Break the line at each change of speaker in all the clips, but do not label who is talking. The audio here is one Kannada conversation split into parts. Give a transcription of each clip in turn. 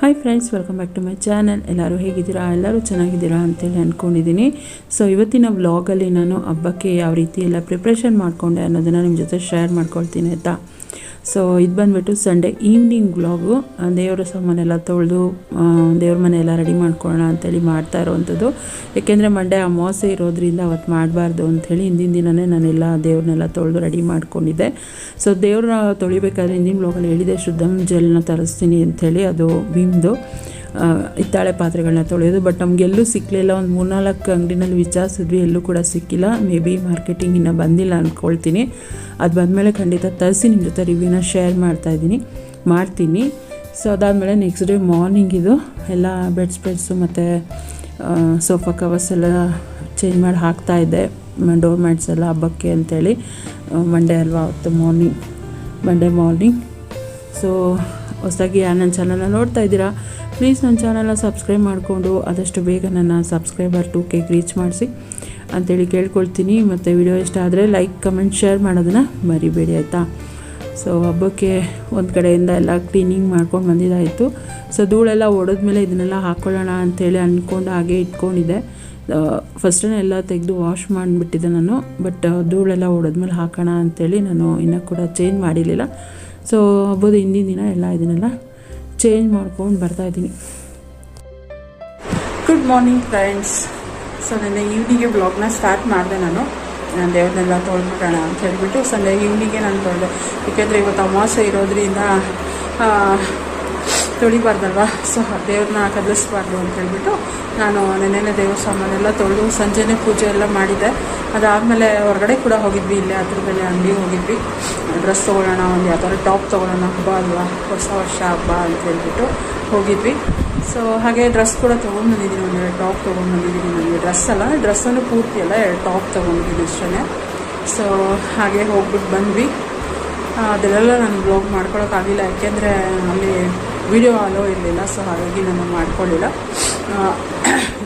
Hi friends welcome back to my channel ಎಲ್ಲರೂ ಹೇಗಿದ್ದೀರಾ? ಎಲ್ಲರೂ ಚೆನ್ನಾಗಿದ್ದೀರಾ ಅಂತೇಳಿ ಅಂದ್ಕೊಂಡಿದ್ದೀನಿ ಸೊ ಇವತ್ತಿನ ವ್ಲಾಗಲ್ಲಿ ನಾನು ಹಬ್ಬಕ್ಕೆ ಯಾವ ರೀತಿ ಎಲ್ಲ ಪ್ರಿಪ್ರೇಷನ್ ಮಾಡಿಕೊಂಡೆ ಅನ್ನೋದನ್ನು ನಿಮ್ಮ ಜೊತೆ ಶೇರ್ ಮಾಡ್ಕೊಳ್ತೀನಿ ಆಯಿತಾ? ಸೊ ಇದು ಬಂದುಬಿಟ್ಟು ಸಂಡೇ ಈವ್ನಿಂಗ್ ವ್ಲಾಗು ದೇವರ ಸಾಮಾನೆಲ್ಲ ತೊಳೆದು ದೇವ್ರ ಮನೆ ಎಲ್ಲ ರೆಡಿ ಮಾಡ್ಕೊಳ್ಳೋಣ ಅಂತೇಳಿ ಮಾಡ್ತಾ ಇರೋವಂಥದ್ದು. ಏಕೆಂದರೆ ಮಂಡೇ ಅಮಾವಾಸ್ಯೆ ಇರೋದ್ರಿಂದ ಅವತ್ತು ಮಾಡಬಾರ್ದು ಅಂಥೇಳಿ ಹಿಂದಿನ ದಿನವೇ ನಾನೆಲ್ಲ ದೇವ್ರನ್ನೆಲ್ಲ ತೊಳೆದು ರೆಡಿ ಮಾಡ್ಕೊಂಡಿದ್ದೆ. ಸೊ ದೇವ್ರನ್ನ ತೊಳಿಬೇಕಾದ್ರೆ ಹಿಂದಿನ ಬ್ಲಾಗಲ್ಲಿ ಹೇಳಿದೆ ಶುದ್ಧಂ ಜೆಲ್ನ ತರಿಸ್ತೀನಿ ಅಂಥೇಳಿ ಅದು ಭೀಮ್ದು ಆ, ಹಿತ್ತಾಳೆ ಪಾತ್ರೆಗಳನ್ನ ತೊಳೆಯೋದು. ಬಟ್ ನಮಗೆಲ್ಲೂ ಸಿಕ್ಕಲಿಲ್ಲ ಒಂದು ಮೂರ್ನಾಲ್ಕು ಅಂಗಡಿನಲ್ಲಿ ವಿಚಾರಿಸಿದ್ವಿ. ಎಲ್ಲೂ ಕೂಡ ಸಿಕ್ಕಿಲ್ಲ. ಮೇ ಬಿ ಮಾರ್ಕೆಟಿಂಗ್ ಇನ್ನೂ ಬಂದಿಲ್ಲ ಅಂದ್ಕೊಳ್ತೀನಿ ಅದು ಬಂದಮೇಲೆ ಖಂಡಿತ ತರಿಸಿ ನಿಮ್ಮ ಜೊತೆ ರಿವ್ಯೂನ ಶೇರ್ ಮಾಡ್ತಾಯಿದ್ದೀನಿ ಮಾಡ್ತೀನಿ. ಸೊ ಅದಾದಮೇಲೆ ನೆಕ್ಸ್ಟ್ ಡೇ ಮಾರ್ನಿಂಗ್ ಇದು ಎಲ್ಲ ಬೆಡ್ ಸ್ಪ್ರೆಡ್ಸು ಮತ್ತು ಸೋಫಾ ಕವರ್ಸ್ ಎಲ್ಲ ಚೇಂಜ್ ಮಾಡಿ ಹಾಕ್ತಾ ಇದ್ದೆ. ಡೋರ್ ಮ್ಯಾಟ್ಸ್ ಎಲ್ಲ ಹಬ್ಬಕ್ಕೆ ಅಂತೇಳಿ. ಮಂಡೇ ಅಲ್ವಾ ಅವತ್ತು ಮಾರ್ನಿಂಗ್ ಮಂಡೇ ಮಾರ್ನಿಂಗ್ ಸೊ ಹೊಸದಾಗಿ ನನ್ನ ಚಾನಲ್ನ ನೋಡ್ತಾ ಇದ್ದೀರಾ? ಪ್ಲೀಸ್ ನನ್ನ ಚಾನಲ್ನ ಸಬ್ಸ್ಕ್ರೈಬ್ ಮಾಡಿಕೊಂಡು ಆದಷ್ಟು ಬೇಗ ನನ್ನ ಸಬ್ಸ್ಕ್ರೈಬರ್ ಟು ಕೇಕ್ ರೀಚ್ ಮಾಡಿಸಿ ಅಂತೇಳಿ ಕೇಳ್ಕೊಳ್ತೀನಿ. ಮತ್ತು ವಿಡಿಯೋ ಇಷ್ಟ ಆದರೆ ಲೈಕ್ ಕಮೆಂಟ್ ಶೇರ್ ಮಾಡೋದನ್ನು ಮರಿಬೇಡಿ ಆಯಿತಾ? ಸೊ ಹಬ್ಬಕ್ಕೆ ಒಂದು ಕಡೆಯಿಂದ ಎಲ್ಲ ಕ್ಲೀನಿಂಗ್ ಮಾಡ್ಕೊಂಡು ಬಂದಿದ್ದಾಯಿತು. ಸೊ ಧೂಳೆಲ್ಲ ಒಡೆದ್ಮೇಲೆ ಇದನ್ನೆಲ್ಲ ಹಾಕ್ಕೊಳ್ಳೋಣ ಅಂಥೇಳಿ ಅಂದ್ಕೊಂಡು ಹಾಗೆ ಇಟ್ಕೊಂಡಿದ್ದೆ. ಫಸ್ಟನ್ನು ಎಲ್ಲ ತೆಗೆದು ವಾಶ್ ಮಾಡಿಬಿಟ್ಟಿದ್ದೆ ನಾನು. ಬಟ್ ಧೂಳೆಲ್ಲ ಹೊಡೆದ್ಮೇಲೆ ಹಾಕೋಣ ಅಂಥೇಳಿ ನಾನು ಇನ್ನೂ ಕೂಡ ಚೇಂಜ್ ಮಾಡಿರಲಿಲ್ಲ. ಸೊ ಹಬ್ಬದ ಹಿಂದಿನ ದಿನ ಎಲ್ಲ ಇದನ್ನೆಲ್ಲ ಚೇಂಜ್ ಮಾಡ್ಕೊಂಡು ಬರ್ತಾ ಇದ್ದೀನಿ. ಗುಡ್ ಮಾರ್ನಿಂಗ್ ಫ್ರೆಂಡ್ಸ್ ಸೊ ನನ್ನ ಈವ್ನಿಂಗ್ಗೆ ಬ್ಲಾಗ್ನ ಸ್ಟಾರ್ಟ್ ಮಾಡಿದೆ ನಾನು. ನಾನು ದೇವ್ರನ್ನೆಲ್ಲ ತೊಳ್ಬಿಡೋಣ ಅಂತ ಹೇಳಿಬಿಟ್ಟು ಸಂಡೇ ಈವ್ನಿಂಗೆ ನಾನು ತೊಳೆದೆ ಯಾಕೆಂದರೆ ಇವತ್ತು ಅಮಾವಾಸ್ಯೆ ಇರೋದ್ರಿಂದ ತೊಳಿಬಾರ್ದಲ್ವ? ಸೊ ದೇವ್ರನ್ನ ಕದಲಿಸ್ಬಾರ್ದು ಅಂತ ಹೇಳ್ಬಿಟ್ಟು ನಾನು ನೆನ್ನೆನೆ ದೇವ್ರ ಸಾಮಾನೆಲ್ಲ ತೊಳೆದು ಸಂಜೆನೇ ಪೂಜೆ ಎಲ್ಲ ಮಾಡಿದ್ದೆ. ಅದಾದಮೇಲೆ ಹೊರಗಡೆ ಕೂಡ ಹೋಗಿದ್ವಿ, ಇಲ್ಲೇ ಮೇಲೆ ಅಂಗಡಿಗೆ ಹೋಗಿದ್ವಿ. ಡ್ರೆಸ್ ತೊಗೊಳ್ಳೋಣ, ಒಂದು ಯಾವ ಥರ ಟಾಪ್ ತೊಗೊಳ್ಳೋಣ, ಹಬ್ಬ ಅಲ್ವಾ? ಹೊಸ ವರ್ಷ, ಹಬ್ಬ ಅಂತ ಹೇಳ್ಬಿಟ್ಟು ಹೋಗಿದ್ವಿ. ಸೊ ಹಾಗೆ ಡ್ರೆಸ್ ಕೂಡ ತೊಗೊಂಡ್ಬಂದಿದ್ದೀನಿ ಒಂದು ಎರಡು ಟಾಪ್ ತೊಗೊಂಡ್ಬಂದಿದ್ದೀನಿ ನನಗೆ ಡ್ರೆಸ್ ಅಲ್ಲ ಡ್ರೆಸ್ಸನ್ನು ಪೂರ್ತಿ ಅಲ್ಲ, ಎರಡು ಟಾಪ್ ತೊಗೊಂಡಿದ್ದೀನಿ ಅಷ್ಟೇ ಸೊ ಹಾಗೆ ಹೋಗ್ಬಿಟ್ಟು ಬಂದ್ವಿ. ಅದೆಲ್ಲ ನಾನು ಬ್ಲಾಗ್ ಮಾಡ್ಕೊಳಕ್ಕಾಗಿಲ್ಲ ಯಾಕೆಂದರೆ ಅಲ್ಲಿ ವಿಡಿಯೋ ಅಲೋ ಇರಲಿಲ್ಲ ಸೊ ಹಾಗಾಗಿ ನಾನು ಮಾಡ್ಕೊಳ್ಳಿಲ್ಲ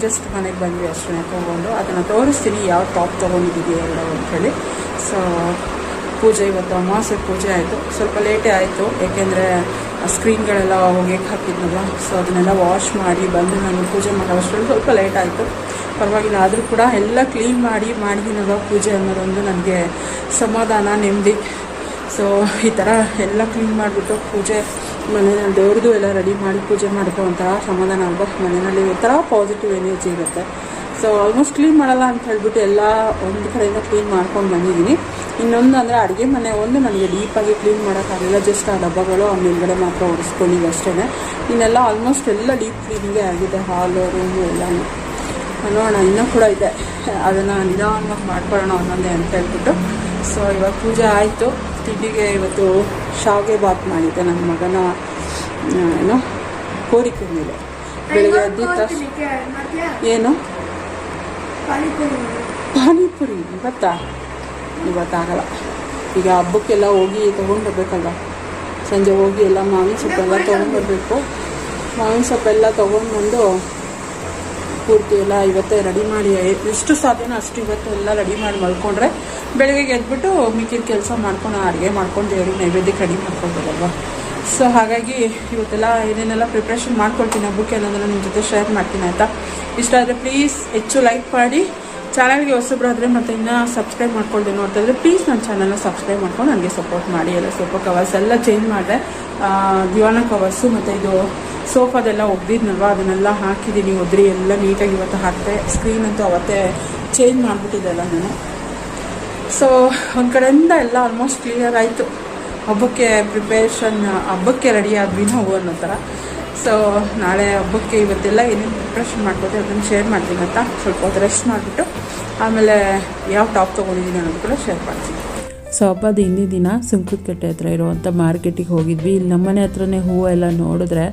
ಜಸ್ಟ್ ಮನೆಗೆ ಬಂದ್ವಿ ಅಷ್ಟೇ ತೊಗೊಂಡು. ಅದನ್ನು ತೋರಿಸ್ತೀನಿ, ಯಾವ ಟಾಪ್ ತೊಗೊಂಡಿದ್ದೀವಿ ಎಲ್ಲ ಅಂಥೇಳಿ ಸೊ ಪೂಜೆ ಇವತ್ತು ಅಮಾವಾಸ್ಯೆ ಪೂಜೆ ಆಯಿತು. ಸ್ವಲ್ಪ ಲೇಟೇ ಆಯಿತು, ಏಕೆಂದರೆ ಸ್ಕ್ರೀನ್ಗಳೆಲ್ಲ ಒಗೆಗೆ ಹಾಕಿದ್ನಲ್ಲ ಸೊ ಅದನ್ನೆಲ್ಲ ವಾಶ್ ಮಾಡಿ ಬಂದು ನಾನು ಪೂಜೆ ಮಾಡೋವಷ್ಟರಲ್ಲಿ ಸ್ವಲ್ಪ ಲೇಟ್ ಆಯಿತು. ಪರವಾಗಿಲ್ಲ, ಆದರೂ ಕೂಡ ಎಲ್ಲ ಕ್ಲೀನ್ ಮಾಡಿ ಮಾಡಿದ್ದೀನಲ್ವ ಪೂಜೆ ಅನ್ನೋದೊಂದು ನನಗೆ ಸಮಾಧಾನ, ನೆಮ್ಮದಿ. ಸೊ ಈ ಥರ ಎಲ್ಲ ಕ್ಲೀನ್ ಮಾಡಿಬಿಟ್ಟು ಪೂಜೆ ಮನೆಯಲ್ಲಿ ದೇವ್ರದ್ದು ಎಲ್ಲ ರೆಡಿ ಮಾಡಿ ಪೂಜೆ ಮಾಡ್ಕೋ ಒಂಥರ ಸಮಾಧಾನ ಅಲ್ವಾ ಮನೆಯಲ್ಲಿ ಒಂಥರ ಪಾಸಿಟಿವ್ ಎನರ್ಜಿ ಇರುತ್ತೆ. ಸೊ ಆಲ್ಮೋಸ್ಟ್ ಕ್ಲೀನ್ ಮಾಡಲ್ಲ ಅಂತ ಹೇಳ್ಬಿಟ್ಟು ಎಲ್ಲ ಒಂದು ಕಡೆಯಿಂದ ಕ್ಲೀನ್ ಮಾಡ್ಕೊಂಡು ಬಂದಿದ್ದೀನಿ. ಇನ್ನೊಂದು ಅಂದರೆ ಅಡುಗೆ ಮನೆ ಒಂದು ನನಗೆ ಡೀಪಾಗಿ ಕ್ಲೀನ್ ಮಾಡೋಕ್ಕಾಗಲಿಲ್ಲ ಜಸ್ಟ್ ಆ ಡಬ್ಬಗಳು, ಆ ಮೇಲ್ಗಡೆ ಮಾತ್ರ ಒರೆಸ್ಕೊಂಡಿದ್ದು ಅಷ್ಟೇ ಇನ್ನೆಲ್ಲ ಆಲ್ಮೋಸ್ಟ್ ಎಲ್ಲ ಡೀಪ್ ಕ್ಲೀನಿಂಗೇ ಆಗಿದೆ. ಹಾಲು ರೂಮು ಎಲ್ಲನೂ. ನೋಡೋಣ, ಇನ್ನೂ ಕೂಡ ಇದೆ. ಅದನ್ನು ನಿಧಾನವಾಗಿ ಮಾಡ್ಕೊಳ್ಳೋಣ ಒಂದೊಂದೇ ಅಂತ ಹೇಳ್ಬಿಟ್ಟು. ಸೊ ಇವಾಗ ಪೂಜೆ ಆಯಿತು. ತಿಂಡಿಗೆ ಇವತ್ತು ಶಾವಿಗೆ ಬಾತ್ ಮಾಡಿದ್ದೆ ನನ್ನ ಮಗನ ಏನು ಕೋರಿಕೆ ಮೇಲೆ. ಬೆಳಗ್ಗೆ ಎದ್ದಿದ್ದ ತಕ್ಷಣ ಏನು? ಪಾನಿಪುರಿ. ಇವತ್ತಾ? ಇವತ್ತಾಗಲ್ಲ. ಈಗ ಹಬ್ಬಕ್ಕೆಲ್ಲ ಹೋಗಿ ತೊಗೊಂಡ್ಬರ್ಬೇಕಲ್ಲ. ಸಂಜೆ ಹೋಗಿ ಎಲ್ಲ ಮಾವಿನ ಸೊಪ್ಪೆಲ್ಲ ತೊಗೊಂಡ್ಬರ್ಬೇಕು. ಮಾವಿನ ಸೊಪ್ಪೆಲ್ಲ ತೊಗೊಂಡ್ಬಂದು ಪೂರ್ತಿ ಎಲ್ಲ ಇವತ್ತೇ ರೆಡಿ ಮಾಡಿ, ಎಷ್ಟು ಸಾಧ್ಯನೋ ಅಷ್ಟು ಇವತ್ತು ಎಲ್ಲ ರೆಡಿ ಮಾಡಿ ಮಲ್ಕೊಂಡ್ರೆ ಬೆಳಗ್ಗೆ ಎದ್ಬಿಟ್ಟು ಮಿಕ್ಕಿದ ಕೆಲಸ ಮಾಡ್ಕೊಂಡು ಅಡುಗೆ ಮಾಡ್ಕೊಂಡು ದೇವ್ರಿಗೆ ನೈವೇದ್ಯಕ್ಕೆ ರೆಡಿ ಮಾಡ್ಕೊಳ್ಬೋದಲ್ವ ಸೊ ಹಾಗಾಗಿ ಇವತ್ತೆಲ್ಲ ಏನೇನೆಲ್ಲ ಪ್ರಿಪ್ರೇಷನ್ ಮಾಡ್ಕೊಳ್ತೀನಿ, ಹಬ್ಬಕ್ಕೆ ಅನ್ನೋದನ್ನು ನಿಮ್ಮ ಜೊತೆ ಶೇರ್ ಮಾಡ್ತೀನಿ, ಆಯಿತಾ? ಇಷ್ಟ ಆದರೆ ಪ್ಲೀಸ್ ಹೆಚ್ಚು ಲೈಕ್ ಮಾಡಿ, ಚಾನಲ್ಗೆ ಹೊಸಬ್ರಾದರೆ ಮತ್ತು ಇನ್ನೂ ಸಬ್ಸ್ಕ್ರೈಬ್ ಮಾಡ್ಕೊಳ್ತೀನಿ ನೋಡ್ತಾಯಿದ್ರೆ ಪ್ಲೀಸ್ ನನ್ನ ಚಾನಲ್ನ ಸಬ್ಸ್ಕ್ರೈಬ್ ಮಾಡ್ಕೊಂಡು ನನಗೆ ಸಪೋರ್ಟ್ ಮಾಡಿ, ಎಲ್ಲ ಸೋಫಾ ಕವರ್ಸ್ ಎಲ್ಲ ಚೇಂಜ್ ಮಾಡಿದೆ. ದಿವಾನ ಕವರ್ಸು ಮತ್ತು ಇದು ಸೋಫಾದೆಲ್ಲ ಒಗ್ದಿದ್ನಲ್ವ? ಅದನ್ನೆಲ್ಲ ಹಾಕಿದ್ದೀನಿ. ಒದ್ರಿ, ಎಲ್ಲ ನೀಟಾಗಿ ಇವತ್ತು ಹಾಕಿದೆ. ಸ್ಕ್ರೀನ್ ಅಂತೂ ಅವತ್ತೇ ಚೇಂಜ್ ಮಾಡಿಬಿಟ್ಟಿದ್ದೆಲ್ಲ ನಾನು. ಸೊ ಒಂದು ಕಡೆಯಿಂದ ಎಲ್ಲ ಆಲ್ಮೋಸ್ಟ್ ಕ್ಲಿಯರ್ ಆಯಿತು. ಹಬ್ಬಕ್ಕೆ ಪ್ರಿಪ್ರೇಷನ್ ಹಬ್ಬಕ್ಕೆ ರೆಡಿ ಆದ್ವಿ ನಾವು ಅನ್ನೋ ಥರ. ಸೊ ನಾಳೆ ಹಬ್ಬಕ್ಕೆ ಇವತ್ತೆಲ್ಲ ಏನೇನು ಪ್ರಿಪ್ರೇಷನ್ ಮಾಡ್ಕೋತೀವಿ ಅದನ್ನು ಶೇರ್ ಮಾಡ್ತೀನಿ ಅಂತ ಸ್ವಲ್ಪ ಹೊತ್ತು ರೆಸ್ಟ್ ಮಾಡಿಬಿಟ್ಟು, ಆಮೇಲೆ ಯಾವ ಟಾಪ್ ತೊಗೊಂಡಿದ್ದೀನಿ ಅನ್ನೋದು ಕೂಡ ಶೇರ್ ಮಾಡ್ತೀನಿ. ಸೊ ಹಬ್ಬದ ಹಿಂದಿನ ದಿನ ಸುಂಕದಕಟ್ಟೆ ಹತ್ರ ಇರುವಂಥ ಮಾರ್ಕೆಟಿಗೆ ಹೋಗಿದ್ವಿ. ಇಲ್ಲಿ ನಮ್ಮನೆ ಹತ್ರನೇ ಹೂವು ಎಲ್ಲ ನೋಡಿದ್ರೆ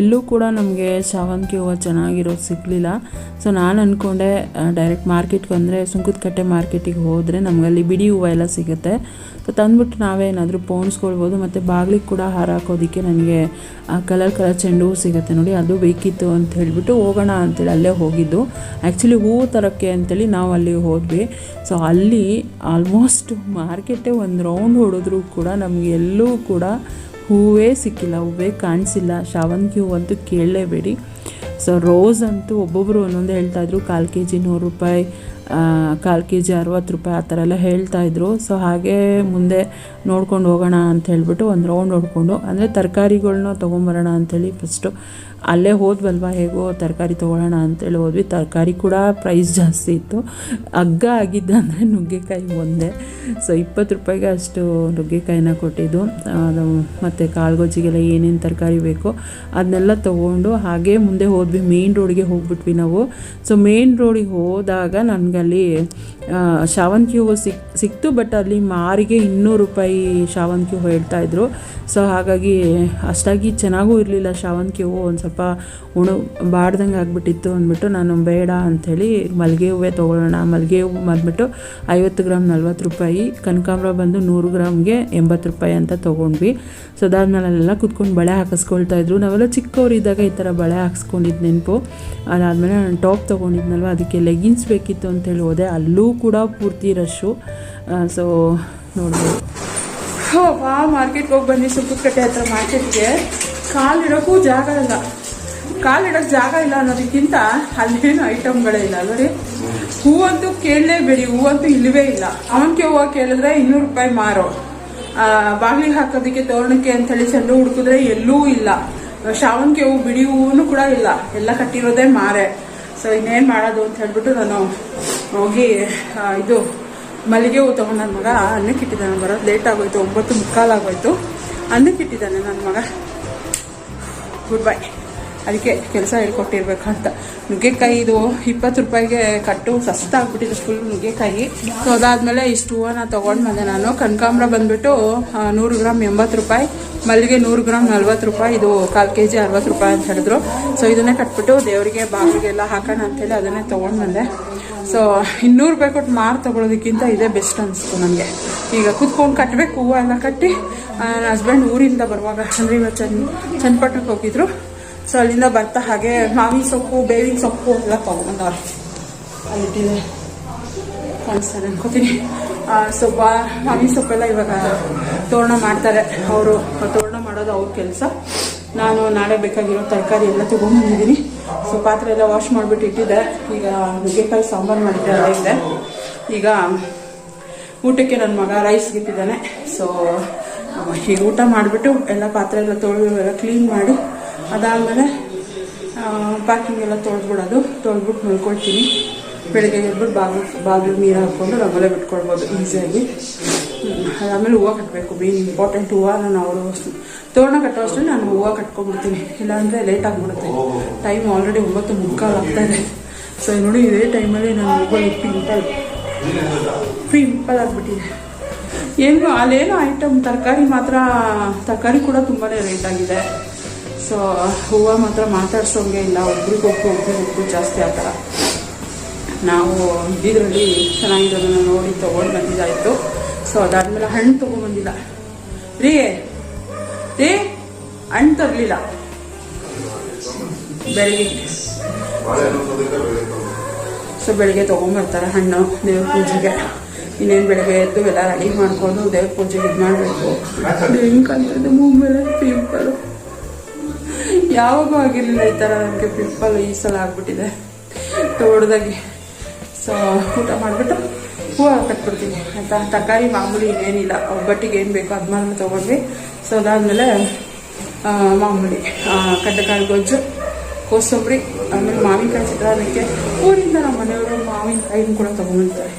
ಎಲ್ಲೂ ಕೂಡ ನಮಗೆ ಶಾವಂತಿಗೆ ಹೂವು ಚೆನ್ನಾಗಿರೋದು ಸಿಗಲಿಲ್ಲ. ಸೊ ನಾನು ಅಂದ್ಕೊಂಡೆ ಡೈರೆಕ್ಟ್ ಮಾರ್ಕೆಟ್ಗೆ ಅಂದರೆ ಸುಂಕದಕಟ್ಟೆ ಮಾರ್ಕೆಟಿಗೆ ಹೋದರೆ ನಮಗಲ್ಲಿ ಬಿಡಿ ಹೂವು ಎಲ್ಲ ಸಿಗುತ್ತೆ. ತಂದ್ಬಿಟ್ಟು ನಾವೇನಾದರೂ ಪೋಣಿಸ್ಕೊಳ್ಬೋದು ಮತ್ತು ಬಾಗಿಲಿಗೆ ಕೂಡ ಹಾರ ಹಾಕೋದಕ್ಕೆ ನನಗೆ ಆ ಕಲರ್ ಕಲರ್ ಚೆಂಡು ಹೂ ಸಿಗುತ್ತೆ ನೋಡಿ, ಅದು ಬೇಕಿತ್ತು ಅಂತ ಹೇಳಿಬಿಟ್ಟು ಹೋಗೋಣ ಅಂತೇಳಿ ಅಲ್ಲೇ ಹೋಗಿದ್ದು. ಆ್ಯಕ್ಚುಲಿ ಹೂವು ತರೋಕ್ಕೆ ಅಂತೇಳಿ ನಾವು ಅಲ್ಲಿ ಹೋದ್ವಿ. ಸೊ ಅಲ್ಲಿ ಆಲ್ಮೋಸ್ಟ್ ಮಾರ್ಕೆಟೇ ಒಂದು ರೌಂಡ್ ಹೊಡೆದ್ರೂ ಕೂಡ ನಮಗೆ ಎಲ್ಲೂ ಕೂಡ ಹೂವೇ ಸಿಕ್ಕಿಲ್ಲ, ಹೂವೇ ಕಾಣಿಸಿಲ್ಲ. ಶಾವಂತಿಗೆ ಹೂವು ಅಂತೂ ಕೇಳಲೇಬೇಡಿ. ಸೊ ರೋಸ್ ಅಂತೂ ಒಬ್ಬೊಬ್ಬರು ಒಂದೊಂದು ಹೇಳ್ತಾಯಿದ್ರು ಕಾಲು ಕೆ ಜಿ ನೂರು ರೂಪಾಯಿ ಕಾಲು ಕೆ ಜಿ ಅರವತ್ತು ರೂಪಾಯಿ ಆ ಥರ ಎಲ್ಲ ಹೇಳ್ತಾಯಿದ್ರು ಸೊ ಹಾಗೆ ಮುಂದೆ ನೋಡ್ಕೊಂಡು ಹೋಗೋಣ ಅಂತ ಹೇಳಿಬಿಟ್ಟು ಒಂದು ರೌಂಡ್ ಹೊಡ್ಕೊಂಡು ಅಂದರೆ ತರಕಾರಿಗಳ್ನ ತೊಗೊಂಬರೋಣ ಅಂಥೇಳಿ ಫಸ್ಟು ಅಲ್ಲೇ ಹೋದ್ವಲ್ವ? ಹೇಗೋ ತರಕಾರಿ ತೊಗೊಳ್ಳೋಣ ಅಂತೇಳಿ ಹೋದ್ವಿ. ತರಕಾರಿ ಕೂಡ ಪ್ರೈಸ್ ಜಾಸ್ತಿ ಇತ್ತು. ಹಗ್ಗ ಆಗಿದ್ದಂದರೆ ನುಗ್ಗೆಕಾಯಿ ಒಂದೇ. ಸೊ ಇಪ್ಪತ್ತು ರೂಪಾಯಿಗೆ ಅಷ್ಟು ನುಗ್ಗೆಕಾಯಿನ ಕೊಟ್ಟಿದ್ದು. ಅದು ಮತ್ತು ಕಾಳುಗೊಜ್ಜಿಗೆಲ್ಲ ಏನೇನು ತರಕಾರಿ ಬೇಕೋ ಅದನ್ನೆಲ್ಲ ತೊಗೊಂಡು ಹಾಗೆ ಮುಂದೆ ಹೋದ್ವಿ. ಮೇನ್ ರೋಡ್ಗೆ ಹೋಗ್ಬಿಟ್ವಿ ನಾವು. ಸೊ ಮೇನ್ ರೋಡಿಗೆ ಹೋದಾಗ ನನಗಲ್ಲಿ ಶಾವಂತಿಗೆ ಹೂವು ಸಿಕ್ ಸಿಕ್ತು ಬಟ್ ಅಲ್ಲಿ ಮಾರಿಗೆ ಇನ್ನೂರು ರೂಪಾಯಿ ಶಾವಂತಿಗೆ ಹೂವು ಹೇಳ್ತಾಯಿದ್ರು ಸೊ ಹಾಗಾಗಿ ಅಷ್ಟಾಗಿ ಚೆನ್ನಾಗೂ ಇರಲಿಲ್ಲ ಶಾವಂತಿಗೆ ಹೂವು ಒಂದು ಸ್ವಲ್ಪ ಉಣು, ಬಾಡ್ದಂಗೆ ಆಗಿಬಿಟ್ಟಿತ್ತು ಅಂದ್ಬಿಟ್ಟು ನಾನು ಬೇಡ ಅಂಥೇಳಿ ಮಲ್ಲಿಗೆ ಹೂವೇ ತೊಗೊಳ್ಳೋಣ. ಮಲ್ಲಿಗೆ ಹೂವು ಬಂದ್ಬಿಟ್ಟು ಐವತ್ತು ಗ್ರಾಮ್ ನಲ್ವತ್ತು ರೂಪಾಯಿ, ಕನಕಾಂಬ್ರ ಬಂದು ನೂರು ಗ್ರಾಮ್ಗೆ ಎಂಬತ್ತು ರೂಪಾಯಿ ಅಂತ ತೊಗೊಂಡ್ವಿ. ಸೊ ಅದಾದ್ಮೇಲೆ ಅಲ್ಲೆಲ್ಲ ಕುತ್ಕೊಂಡು ಬಳೆ ಹಾಕಿಸ್ಕೊಳ್ತಾ ಇದ್ರು. ನಾವೆಲ್ಲ ಚಿಕ್ಕವರಿದ್ದಾಗ ಈ ಥರ ಬಳೆ ಹಾಕ್ಸ್ಕೊಂಡಿದ್ದು ನೆನಪು. ಅದಾದಮೇಲೆ ನಾನು ಟಾಪ್ ತೊಗೊಂಡಿದ್ನಲ್ವ, ಅದಕ್ಕೆ ಲೆಗಿನ್ಸ್ ಬೇಕಿತ್ತು ಅಂತೇಳಿ ಹೋದೆ. ಅಲ್ಲೂ ಕೂಡ ಪೂರ್ತಿ ರಶ್ಶು. ಸೊ ನೋಡ್ಬೋದು. ಬಾ ಮಾರ್ಕೆಟ್ಗೆ ಹೋಗಿ ಬನ್ನಿ ಸುಪ್ಪುಕಟ್ಟೆ ಹತ್ರ ಮಾರ್ಕೆಟ್ಗೆ ಕಾಲಿಡೋಕ್ಕೂ ಜಾಗ ಇಲ್ಲ. ಕಾಲಿಡೋಕ್ಕೆ ಜಾಗ ಇಲ್ಲ ಅನ್ನೋದಕ್ಕಿಂತ ಅಲ್ಲೇನು ಐಟಮ್ಗಳೇ ಇಲ್ಲ. ನೋಡಿ, ಹೂವಂತೂ ಕೇಳಲೇಬೇಡಿ, ಹೂವಂತೂ ಇಲ್ಲವೇ ಇಲ್ಲ. ಅವನಿಗೆ ಹೂವು ಕೇಳಿದ್ರೆ ಇನ್ನೂರು ರೂಪಾಯಿ ಮಾರೋ. ಬಾಗಿಲಿಗೆ ಹಾಕೋದಕ್ಕೆ ತೋರಣಕ್ಕೆ ಅಂತೇಳಿ ಚೆಂಡು ಹುಡುಕಿದ್ರೆ ಎಲ್ಲೂ ಇಲ್ಲ. ಶಾವಂತಿ ಹೂವು ಬಿಡಿ ಹೂವು ಕೂಡ ಇಲ್ಲ. ಎಲ್ಲ ಕಟ್ಟಿರೋದೇ ಮಾರೆ. ಸೊ ಇನ್ನೇನು ಮಾಡೋದು ಅಂತ ಹೇಳ್ಬಿಟ್ಟು ನಾನು ಹೋಗಿ ಇದು ಮಲ್ಲಿಗೆ ಹೂ ತೊಗೊಂಡು ನನ್ನ ಮಗ ಅನ್ನಕ್ಕೆ ಇಟ್ಟಿದ್ದಾನೆ ಬರೋದು ಲೇಟ್ ಆಗೋಯ್ತು, ಒಂಬತ್ತು ಮುಕ್ಕಾಲಾಗೋಯ್ತು ಅನ್ನಕ್ಕೆ ಇಟ್ಟಿದ್ದಾನೆ ನನ್ನ ಮಗ. ಗುಡ್ ಬೈ ಅದಕ್ಕೆ ಕೆಲಸ ಹೇಳ್ಕೊಟ್ಟಿರ್ಬೇಕು ಅಂತ ನುಗ್ಗೆಕಾಯಿ ಇದು ಇಪ್ಪತ್ತು ರೂಪಾಯಿಗೆ ಕಟ್ಟು, ಸಸ್ತಾಗ್ಬಿಟ್ಟಿದೆ ಫುಲ್ ನುಗ್ಗೆಕಾಯಿ. ಸೊ ಅದಾದಮೇಲೆ ಇಷ್ಟು ಹೂವನ್ನ ತೊಗೊಂಡು ಬಂದೆ ನಾನು. ಕನಕಾಂಬ್ರ ಬಂದ್ಬಿಟ್ಟು ನೂರು ಗ್ರಾಮ್ ಎಂಬತ್ತು ರೂಪಾಯಿ. ಮಲ್ಲಿಗೆ ನೂರು ಗ್ರಾಮ್ ನಲ್ವತ್ತು ರೂಪಾಯಿ. ಇದು ಕಾಲು ಕೆ ಜಿ ಅರವತ್ತು ರೂಪಾಯಿ ಅಂತ ಹೇಳಿದ್ರು. ಸೊ ಇದನ್ನೇ ಕಟ್ಬಿಟ್ಟು ದೇವರಿಗೆ, ಬಾಗಿಲಿಗೆಲ್ಲ ಹಾಕೋಣ ಅಂತೇಳಿ ಅದನ್ನೇ ತೊಗೊಂಡು ಬಂದೆ. ಸೊ ಇನ್ನೂರು ರೂಪಾಯಿ ಕೊಟ್ಟು ಮಾರು ತೊಗೊಳೋದಕ್ಕಿಂತ ಇದೇ ಬೆಸ್ಟ್ ಅನಿಸ್ತು ನನಗೆ. ಈಗ ಕುತ್ಕೊಂಡು ಕಟ್ಟಬೇಕು ಹೂವು ಎಲ್ಲ ಕಟ್ಟಿ ನನ್ನ ಹಸ್ಬೆಂಡ್ ಊರಿಂದ ಬರುವಾಗ, ಅಂದರೆ ಇವಾಗ ಚೆನ್ನ ಚನ್ನಪಟ್ಟಣಕ್ಕೆ ಹೋಗಿದ್ರು. ಸೊ ಅಲ್ಲಿಂದ ಬರ್ತಾ ಹಾಗೆ ಮಾವಿನ ಸೊಪ್ಪು, ಬೇವಿನ ಸೊಪ್ಪು ಎಲ್ಲ ತೊಗೊಂಬಂದವ್ರೆ ಅಲ್ಲಿಟ್ಟಿದೆ. ಕಾಣಿಸ್ತಾರೆ ಅನ್ಕೋತೀನಿ. ಸೊ ಬಾ, ಮಾವಿನ ಸೊಪ್ಪೆಲ್ಲ ಇವಾಗ ತೋರಣ ಮಾಡ್ತಾರೆ ಅವರು. ತೋರಣ ಮಾಡೋದು ಅವ್ರ ಕೆಲಸ. ನಾನು ನಾಳೆ ಬೇಕಾಗಿರೋ ತರಕಾರಿ ಎಲ್ಲ ತೊಗೊಂಬಂದಿದ್ದೀನಿ ಸೊ ಪಾತ್ರೆ ಎಲ್ಲ ವಾಶ್ ಮಾಡಿಬಿಟ್ಟು ಇಟ್ಟಿದ್ದೆ. ಈಗ ನುಗ್ಗೆಕಾಯಿ ಸಾಂಬಾರು ಮಾಡಿದ್ದೆ ಇದೆ. ಈಗ ಊಟಕ್ಕೆ ನನ್ನ ಮಗ ರೈಸ್ ಗಿಟ್ಟಿದ್ದಾನೆ. ಸೊ ಈಗ ಊಟ ಮಾಡಿಬಿಟ್ಟು ಎಲ್ಲ ಪಾತ್ರೆ ಎಲ್ಲ ತೊಳೆದು ಎಲ್ಲ ಕ್ಲೀನ್ ಮಾಡಿ, ಅದಾದಮೇಲೆ ಪ್ಯಾಕಿಂಗ್ ಎಲ್ಲ ತೊಳೆದ್ಬಿಡೋದು. ತೊಳೆದ್ಬಿಟ್ಟು ಮಲ್ಕೊಳ್ತೀನಿ. ಬೆಳಗ್ಗೆ ಎದ್ಬಿಟ್ಟು ಬಾಗಿಲು ಬಾಗಿಲು ನೀರು ಹಾಕ್ಕೊಂಡು ರಂಗೋಲೆ ಬಿಟ್ಕೊಳ್ಬೋದು ಈಸಿಯಾಗಿ. ಅದಾದಮೇಲೆ ಹೂವು ಕಟ್ಟಬೇಕು ಮೇನ್ ಇಂಪಾರ್ಟೆಂಟ್ ಹೂವು ನಾನು ಅವರು ತೋರಣ ಕಟ್ಟೋ ಅಷ್ಟೇ ನಾನು ಹೂವು ಕಟ್ಕೊಂಡ್ಬಿಡ್ತೀನಿ. ಇಲ್ಲಾಂದರೆ ಲೇಟ್ ಆಗಿಬಿಡುತ್ತೆ. ಟೈಮ್ ಆಲ್ರೆಡಿ ಒಂಬತ್ತು ಮುಕ್ಕಾಲು ಆಗ್ತಾ ಇದೆ. ಸೊ ನೋಡಿ ಇದೇ ಟೈಮಲ್ಲಿ ನಾನು ಹೋಗೋದು ಪಿಂಪಲ್ ಪಿಂಪಲ್ ಆಗಿಬಿಟ್ಟಿದೆ. ಏನು ಅಲ್ಲೇನೋ ಐಟಮ್ ತರಕಾರಿ ಮಾತ್ರ, ತರಕಾರಿ ಕೂಡ ತುಂಬಾ ರೇಟ್ ಆಗಿದೆ. ಸೊ ಹೂವು ಮಾತ್ರ ಮಾತಾಡ್ಸೋಂಗೆ ಇಲ್ಲ. ಒಬ್ರಿಗೊಬ್ಬರು ಒಬ್ರಿಗೊಬ್ರು ಜಾಸ್ತಿ ಆ ಥರ. ನಾವು ಚೆನ್ನಾಗಿದೆ ಚೆನ್ನಾಗಿರೋದನ್ನ ನೋಡಿ ತೊಗೊಂಡು ಬಂದಿದ್ದಾಯಿತು. ಸೊ ಅದಾದಮೇಲೆ ಹಣ್ಣು ತೊಗೊಂಬಂದಿಲ್ಲ ರೀ ರೀ ಹಣ್ಣು ತರಲಿಲ್ಲ ಬೆಳಿಗ್ಗೆ ಸೊ ಬೆಳಿಗ್ಗೆ ತೊಗೊಂಬರ್ತಾರೆ ಹಣ್ಣು, ದೇವ್ರ ಪೂಜೆಗೆ. ಇನ್ನೇನು ಬೆಳಗ್ಗೆ ಎದ್ದು ಎಲ್ಲ ರೆಡಿ ಮಾಡ್ಕೊಂಡು ದೇವ್ರ ಪೂಜೆಗೆ ಇದು ಮಾಡಬೇಕು. ಹೆಂಗಂತದ್ದು ಮೂಗ್ ಮೇಲೆ ಪಿಂಪಲು ಯಾವಾಗೂ ಆಗಿರಲಿಲ್ಲ ಈ ಥರ ನನಗೆ ಪಿಂಪಲ್ ಈ ಸಲ ಆಗ್ಬಿಟ್ಟಿದೆ. ತೋಟದಾಗಿ. ಸೊ ಊಟ ಮಾಡಿಬಿಟ್ಟು ಹೂವು ಕಟ್ಬಿಡ್ತೀನಿ. ಆಯಿತಾ? ತರಕಾರಿ ಮಾಮೂಲಿ ಇನ್ನೇನಿಲ್ಲ. ಒಬ್ಬಟ್ಟಿಗೆ ಏನು ಬೇಕೋ ಅದು ಮಾತ್ರ ತೊಗೊಂಡ್ವಿ. ಸೊ ಅದಾದಮೇಲೆ ಮಾಮೂಲಿ ಆ, ಕಡ್ಲೆಕಾಳು ಗೊಜ್ಜು ಕೋಸಂಬರಿ ಆಮೇಲೆ ಮಾವಿನಕಾಯಿ ಚಿತ್ರಾನ್ನಕ್ಕೆ ಊರಿಂದ ನಮ್ಮ ಮನೆಯವರು ಮಾವಿನಕಾಯಿನ ಕೂಡ ತೊಗೊಂಬಂದಿದ್ದಾರೆ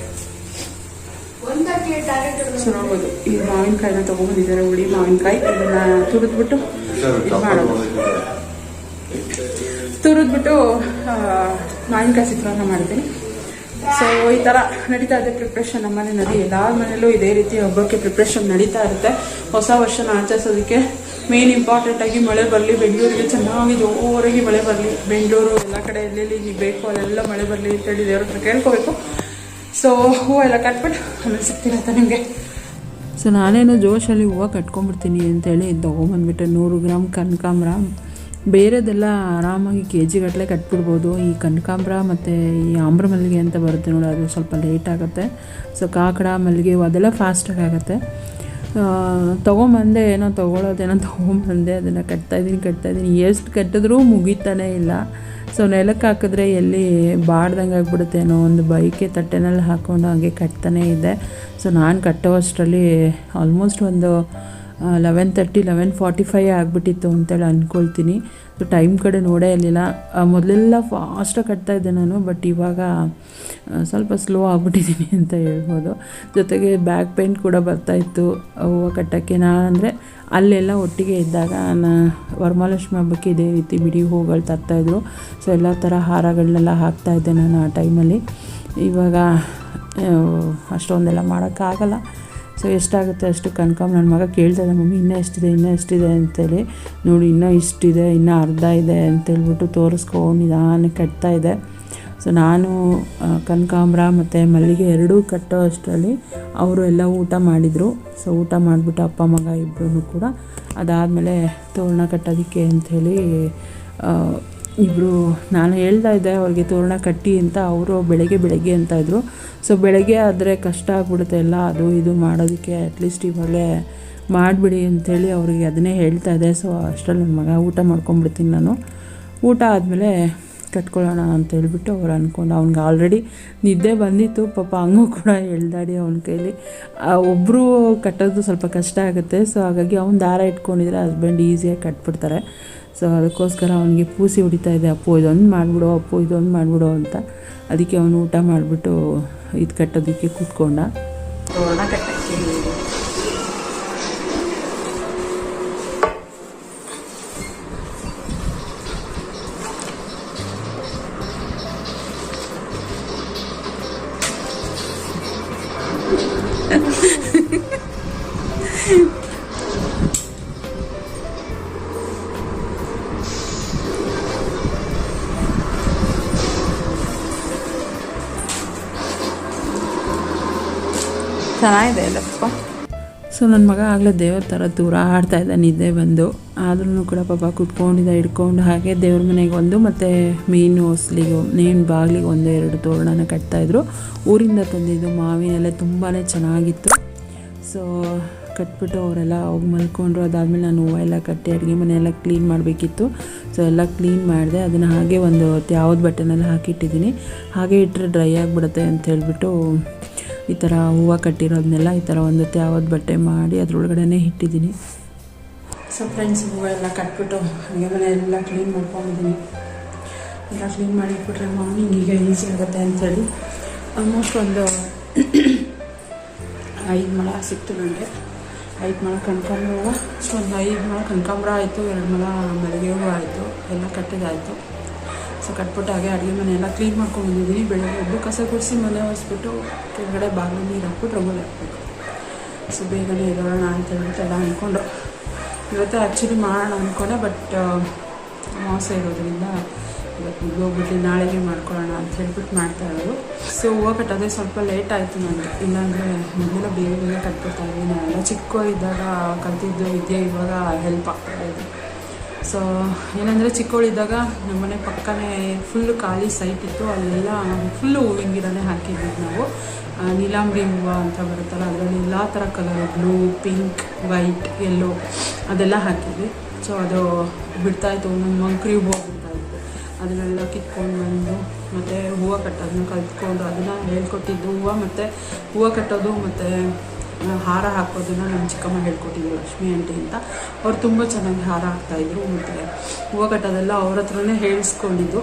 ಸೊ ನೋಡ್ಬೋದು ಈ ಮಾವಿನಕಾಯಿನ ತೊಗೊಂಬಂದಿದ್ದಾರೆ ಹುಳಿ ಮಾವಿನಕಾಯಿ ಇದನ್ನ ತುರಿದ್ಬಿಟ್ಟು ಇದು ಮಾಡೋದು. ತುರಿದ್ಬಿಟ್ಟು ಮಾವಿನಕಾಯಿ ಚಿತ್ರಾನ್ನ ಮಾಡ್ತೀನಿ. ಸೊ ಈ ಥರ ನಡೀತಾ ಇದೆ ಪ್ರಿಪ್ರೇಷನ್ ನಮ್ಮ ಮನೆಯಲ್ಲಿ. ಎಲ್ಲರ ಮನೆಯಲ್ಲೂ ಇದೇ ರೀತಿ ಹಬ್ಬಕ್ಕೆ ಪ್ರಿಪ್ರೇಷನ್ ನಡೀತಾ ಇರುತ್ತೆ. ಹೊಸ ವರ್ಷನ ಆಚರಿಸೋದಕ್ಕೆ ಮೇನ್ ಇಂಪಾರ್ಟೆಂಟ್ ಆಗಿ ಮಳೆ ಬರಲಿ, ಬೆಂಗಳೂರಿಗೆ ಚೆನ್ನಾಗಿ ಜೋರಾಗಿ ಮಳೆ ಬರಲಿ. ಬೆಂಗಳೂರು ಎಲ್ಲ ಕಡೆ ಎಲ್ಲೆಲ್ಲಿ ಬೇಕು ಅಲ್ಲೆಲ್ಲ ಮಳೆ ಬರಲಿ ಅಂತೇಳಿ ದೇವ್ರ ಹತ್ರ ಕೇಳ್ಕೋಬೇಕು. ಸೊ ಹೂವು ಎಲ್ಲ ಕಟ್ಬಿಟ್ಟು ಆಮೇಲೆ ಸಿಗ್ತೀನಿ ಅಂತ ನಿಮಗೆ. ಸೊ ನಾನೇನು ಜೋಶಲ್ಲಿ ಹೂವು ಕಟ್ಕೊಂಡ್ಬಿಡ್ತೀನಿ ಅಂತೇಳಿ ತೊಗೊಂಬಂದ್ಬಿಟ್ಟೆ ನೂರು ಗ್ರಾಮ್ ಕನಕಾಂಬ್ರ ಬೇರೆದೆಲ್ಲ ಆರಾಮಾಗಿ ಕೆ ಜಿಗಟ್ಟಲೆ ಕಟ್ಬಿಡ್ಬೋದು. ಈ ಕನಕಾಂಬ್ರ ಮತ್ತು ಈ ಆಮ್ರ ಮಲ್ಲಿಗೆ ಅಂತ ಬರುತ್ತೆ ನೋಡಿ, ಅದು ಸ್ವಲ್ಪ ಲೇಟ್ ಆಗುತ್ತೆ. ಸೊ ಕಾಕಡ, ಮಲ್ಲಿಗೆ ಅದೆಲ್ಲ ಫಾಸ್ಟಾಗಿ ಆಗುತ್ತೆ. ತೊಗೊಂಬಂದೆ, ಏನೋ ತೊಗೊಳೋದೇನೋ ತೊಗೊಂಬಂದೆ ಅದನ್ನು ಕಟ್ತಾಯಿದ್ದೀನಿ ಕಟ್ತಾಯಿದ್ದೀನಿ ಎಷ್ಟು ಕಟ್ಟಿದ್ರೂ ಮುಗಿತಾನೇ ಇಲ್ಲ. ಸೊ ನೆಲಕ್ಕೆ ಹಾಕಿದ್ರೆ ಎಲ್ಲಿ ಬಾಡ್ದಂಗೆ ಆಗಿಬಿಡುತ್ತೆ ಅನ್ನೋ ಒಂದು ಬೈಕೆ ತಟ್ಟೆನಲ್ಲಿ ಹಾಕ್ಕೊಂಡು ಹಾಗೆ ಕಟ್ತಾನೇ ಇದೆ. ಸೊ ನಾನು ಕಟ್ಟೋ ಅಷ್ಟರಲ್ಲಿ ಆಲ್ಮೋಸ್ಟ್ ಒಂದು eleven thirty eleven forty five ಆಗಿಬಿಟ್ಟಿತ್ತು ಅಂತೇಳಿ ಅಂದ್ಕೊಳ್ತೀನಿ ಸೊ ಟೈಮ್ ಕಡೆ ನೋಡೇ ಇರಲಿಲ್ಲ. ಮೊದಲೆಲ್ಲ ಫಾಸ್ಟಾಗಿ ಕಟ್ತಾ ಇದ್ದೆ ನಾನು ಬಟ್ ಇವಾಗ ಸ್ವಲ್ಪ ಸ್ಲೋ ಆಗಿಬಿಟ್ಟಿದ್ದೀನಿ ಅಂತ ಹೇಳ್ಬೋದು. ಜೊತೆಗೆ ಬ್ಯಾಕ್ ಪೇನ್ ಕೂಡ ಬರ್ತಾಯಿತ್ತು ಹೂವು ಕಟ್ಟೋಕ್ಕೆ. ನಾನು ಅಂದರೆ ಅಲ್ಲೆಲ್ಲ ಒಟ್ಟಿಗೆ ಇದ್ದಾಗ ನಾನು ವರಮಹಾಲಕ್ಷ್ಮಿ ಹಬ್ಬಕ್ಕೆ ಇದೇ ರೀತಿ ಬಿಡಿ ಹೂಗಳು ತರ್ತಾಯಿದ್ರು ಸೊ ಎಲ್ಲ ಥರ ಹಾರಗಳನ್ನೆಲ್ಲ ಹಾಕ್ತಾಯಿದ್ದೆ ನಾನು ಆ ಟೈಮಲ್ಲಿ ಇವಾಗ ಅಷ್ಟೊಂದೆಲ್ಲ ಮಾಡೋಕ್ಕಾಗಲ್ಲ. ಸೊ ಎಷ್ಟಾಗುತ್ತೆ ಅಷ್ಟು ಕನ್ಕಾಮ್ ನನ್ನ ಮಗ ಕೇಳ್ತಾನೆ ಮಮ್ಮಿ, ಇನ್ನೂ ಎಷ್ಟಿದೆ ಇನ್ನೂ ಎಷ್ಟಿದೆ? ಅಂತೇಳಿ. ನೋಡಿ, ಇನ್ನೂ ಇಷ್ಟಿದೆ, ಇನ್ನೂ ಅರ್ಧ ಇದೆ, ಅಂತೇಳ್ಬಿಟ್ಟು ತೋರಿಸ್ಕೊಂಡು ನಿಧಾನ ಕಟ್ತಾ ಇದೆ ಸೊ ನಾನು ಕನಕಾಂಬ್ರ ಮತ್ತು ಮಲ್ಲಿಗೆ ಎರಡೂ ಕಟ್ಟೋ ಅಷ್ಟರಲ್ಲಿ ಅವರು ಎಲ್ಲ ಊಟ ಮಾಡಿದರು. ಸೊ ಊಟ ಮಾಡಿಬಿಟ್ಟು ಅಪ್ಪ, ಮಗ ಇಬ್ಬರೂ ಕೂಡ ಅದಾದಮೇಲೆ ತೋರಣ ಕಟ್ಟೋದಕ್ಕೆ ಅಂಥೇಳಿ ಇಬ್ಬರು ನಾನು ಹೇಳ್ತಾ ಇದ್ದೆ ಅವ್ರಿಗೆ ತೋರಣ ಕಟ್ಟಿ ಅಂತ, ಅವರು ಬೆಳಗ್ಗೆ ಬೆಳಗ್ಗೆ ಅಂತ ಇದ್ದರು ಸೊ ಬೆಳಗ್ಗೆ ಆದರೆ ಕಷ್ಟ ಆಗ್ಬಿಡುತ್ತೆ ಎಲ್ಲ, ಅದು ಇದು ಮಾಡೋದಕ್ಕೆ ಅಟ್ಲೀಸ್ಟ್ ಇವಾಗಲೇ ಮಾಡಿಬಿಡಿ ಅಂಥೇಳಿ ಅವ್ರಿಗೆ ಅದನ್ನೇ ಹೇಳ್ತಾ ಇದ್ದೆ. ಸೊ ಅಷ್ಟರಲ್ಲಿ ನನ್ನ ಮಗ ಊಟ ಮಾಡ್ಕೊಂಬಿಡ್ತೀನಿ ನಾನು. ಊಟ ಆದಮೇಲೆ ಕಟ್ಕೊಳ್ಳೋಣ ಅಂತ ಹೇಳ್ಬಿಟ್ಟು ಅವ್ರು ಅಂದ್ಕೊಂಡು ಅವ್ನಿಗೆ ಆಲ್ರೆಡಿ ನಿದ್ದೆ ಬಂದಿತ್ತು. ಪಾಪ ಹಂಗೂ ಕೂಡ ಹೇಳ್ದಾಡಿ ಅವನ ಕೈಲಿ. ಒಬ್ಬರು ಕಟ್ಟೋದು ಸ್ವಲ್ಪ ಕಷ್ಟ ಆಗುತ್ತೆ. ಸೊ ಹಾಗಾಗಿ ಅವ್ನು ದಾರ ಇಟ್ಕೊಂಡಿದ್ರೆ ಹಸ್ಬೆಂಡ್ ಈಸಿಯಾಗಿ ಕಟ್ಬಿಡ್ತಾರೆ. ಸೊ ಅದಕ್ಕೋಸ್ಕರ ಅವನಿಗೆ ಪೂಸಿ ಹೊಡಿತಾ ಇದೆ, ಅಪ್ಪು, ಇದೊಂದು ಮಾಡಿಬಿಡೋ, ಅಪ್ಪು, ಇದೊಂದು ಮಾಡಿಬಿಡೋ ಅಂತ. ಅದಕ್ಕೆ ಅವನು ಊಟ ಮಾಡಿಬಿಟ್ಟು ಇದು ಕಟ್ಟೋದಕ್ಕೆ ಕೂತ್ಕೊಂಡ. ಕಟ್ಟಕ್ಕೆ. ಚೆನ್ನಾಗಿದೆ ಎಲ್ಲಕ್ಕೂ ಸೊ ನನ್ನ ಮಗ ಆಗಲೇ ದೇವ್ರ ಥರ ದೂರ ಆಡ್ತಾ ಇದ್ದ ನಿದ್ದೆ ಬಂದು. ಆದ್ರೂ ಕೂಡ ಪಾಪ ಕುತ್ಕೊಂಡಿದ್ದ, ಹಿಡ್ಕೊಂಡು ಹಾಗೆ ದೇವ್ರ ಮನೆಗೆ ಒಂದು ಮತ್ತು ಮೀನು ಹೊಸ್ಲಿಗೆ ಮೀನು ಬಾಗಿಲಿಗೆ ಒಂದು ಎರಡು ತೋರಣನ ಕಟ್ತಾಯಿದ್ರು ಊರಿಂದ ತಂದಿದ್ದು ಮಾವಿನೆಲ್ಲ ತುಂಬಾ ಚೆನ್ನಾಗಿತ್ತು. ಸೊ, ಕಟ್ಬಿಟ್ಟು ಅವರೆಲ್ಲ ಹೋಗಿ ಮಲ್ಕೊಂಡ್ರು. ಅದಾದಮೇಲೆ ನಾನು ಹೂವು ಎಲ್ಲ ಕಟ್ಟಿ, ಅಡುಗೆ ಮನೆ ಎಲ್ಲ ಕ್ಲೀನ್ ಮಾಡಬೇಕಿತ್ತು. ಸೊ, ಎಲ್ಲ ಕ್ಲೀನ್ ಮಾಡಿದೆ. ಅದನ್ನು ಹಾಗೆ ಒಂದು ಯಾವ್ದು ಬಟ್ಟೆನೆಲ್ಲ ಹಾಕಿಟ್ಟಿದ್ದೀನಿ. ಹಾಗೆ ಇಟ್ಟರೆ ಡ್ರೈ ಆಗಿಬಿಡುತ್ತೆ ಅಂತ ಹೇಳ್ಬಿಟ್ಟು ಈ ಥರ ಹೂವು ಕಟ್ಟಿರೋದನ್ನೆಲ್ಲ ಈ ಥರ ಒಂದು ತ್ಯಾವದ ಬಟ್ಟೆ ಮಾಡಿ ಅದರೊಳಗಡೆ ಇಟ್ಟಿದ್ದೀನಿ. ಸೊ ಫ್ರೆಂಡ್ಸ್ ಹೂವೆಲ್ಲ ಕಟ್ಬಿಟ್ಟು ಅಡುಗೆ ಮನೆ ಎಲ್ಲ ಕ್ಲೀನ್ ಮಾಡ್ಕೊಂಡಿದ್ದೀನಿ ಎಲ್ಲ ಕ್ಲೀನ್ ಮಾಡಿಬಿಟ್ರೆ ಮಾರ್ನಿಂಗ್ ಈಗ ಈಸಿ ಆಗುತ್ತೆ ಅಂಥೇಳಿ ಆಲ್ಮೋಸ್ಟ್ ಒಂದು ಐದು ಮೊಳ ಸಿಕ್ತು ನನಗೆ. ಐದು ಮೊಳ ಕನಕಾಂಬ್ರ ಒಂದು ಐದು ಮೊಳ ಕನಕಾಂಬ್ರ ಆಯಿತು, ಎರಡು ಮೊಳ ಮಲ್ಲಿಗೆ ಹೂವು ಆಯಿತು, ಎಲ್ಲ ಕಟ್ಟಿದಾಯಿತು. ಸೊ ಕಟ್ಬಿಟ್ಟು ಹಾಗೆ ಅಡುಗೆ ಮನೆ ಎಲ್ಲ ಕ್ಲೀನ್ ಮಾಡ್ಕೊಂಡು ಬಂದಿದ್ದೀನಿ. ಬೆಳಗ್ಗೆ ಎದ್ದು ಕಸ ಗುಡಿಸಿ ಮನೆ ಒರೆಸ್ಬಿಟ್ಟು ಕೆಳಗಡೆ ಬಾಗಿಲು ನೀರು ಹಾಕ್ಬಿಟ್ಟು ರಂಗೋಲಿ ಹಾಕ್ಬೇಕು. ಸೊ ಬೇಗನೆ ಎದೋಣ ಅಂತ ಹೇಳ್ಬಿಟ್ಟು ಎಲ್ಲ ಅಂದ್ಕೊಂಡು ಇವತ್ತು ಆ್ಯಕ್ಚುಲಿ ಮಾಡೋಣ ಅಂದ್ಕೊಂಡೆ ಬಟ್ ಮೋಸ ಇರೋದ್ರಿಂದ ಇವತ್ತು ಹೋಗ್ಬಿಟ್ಟು ನಾಳೆಗೆ ಮಾಡ್ಕೊಳ್ಳೋಣ ಅಂತ ಹೇಳ್ಬಿಟ್ಟು ಮಾಡ್ತಾ ಇರೋದು. ಸೊ ಹೂವು ಕಟ್ಟೋದೇ ಸ್ವಲ್ಪ ಲೇಟ್ ಆಯಿತು ನನಗೆ ಇಲ್ಲಾಂದರೆ ಮೊದಲೆಲ್ಲ ಬೇಗ ಬೇಗ ಕಟ್ಬಿಡ್ತಾ ಇದ್ದೀನಿ. ನಾನೆಲ್ಲ ಚಿಕ್ಕ ಇದ್ದಾಗ ಕಲ್ತಿದ್ದು ವಿದ್ಯೆ ಇವಾಗ ಹೆಲ್ಪ್ ಆಗ್ತಾ ಇದೆ. ಸೊ ಏನಂದರೆ ಚಿಕ್ಕವಳಿದ್ದಾಗ ನಮ್ಮನೆ ಪಕ್ಕನೇ ಫುಲ್ಲು ಖಾಲಿ ಸೈಟ್ ಇತ್ತು. ಅಲ್ಲೆಲ್ಲ ಫುಲ್ಲು ಹೂವಿನ ಗಿಡನೇ ಹಾಕಿದ್ವಿ ನಾವು. ನೀಲಾಂಬ್ರಿ ಹೂವು ಅಂತ ಬರುತ್ತಲ್ಲ, ಅದರಲ್ಲಿ ಎಲ್ಲ ಥರ colour blue pink white yellow ಅದೆಲ್ಲ ಹಾಕಿದ್ವಿ. ಸೊ ಅದು ಬಿಡ್ತಾಯಿತ್ತು, ಒಂದೊಂದು ಮಂಕ್ರಿ ಹೂವು ಬಿಡ್ತಾಯಿತ್ತು. ಅದನ್ನೆಲ್ಲ ಕಿತ್ಕೊಂಡು ಬಂದು, ಮತ್ತು ಹೂವು ಕಟ್ಟೋದನ್ನ ಕಲ್ತ್ಕೊಂಡು ಅದನ್ನು ಹೇಳ್ಕೊಟ್ಟಿದ್ದು ಹೂವು, ಮತ್ತು ಹೂವು ಕಟ್ಟೋದು, ಮತ್ತು ಹಾರ ಹಾಕೋದನ್ನ ನಮ್ಮ ಚಿಕ್ಕಮ್ಮ ಹೇಳ್ಕೊಟ್ಟಿದ್ರು, ಲಕ್ಷ್ಮಿ ಆಂಟಿ ಅಂತ. ಅವ್ರು ತುಂಬ ಚೆನ್ನಾಗಿ ಹಾರ ಹಾಕ್ತಾಯಿದ್ರು ಮತ್ತು ಹೂವು ಕಟ್ಟೋದೆಲ್ಲ ಅವ್ರ ಹತ್ರನೇ ಹೇಳಿಸ್ಕೊಂಡಿದ್ದು.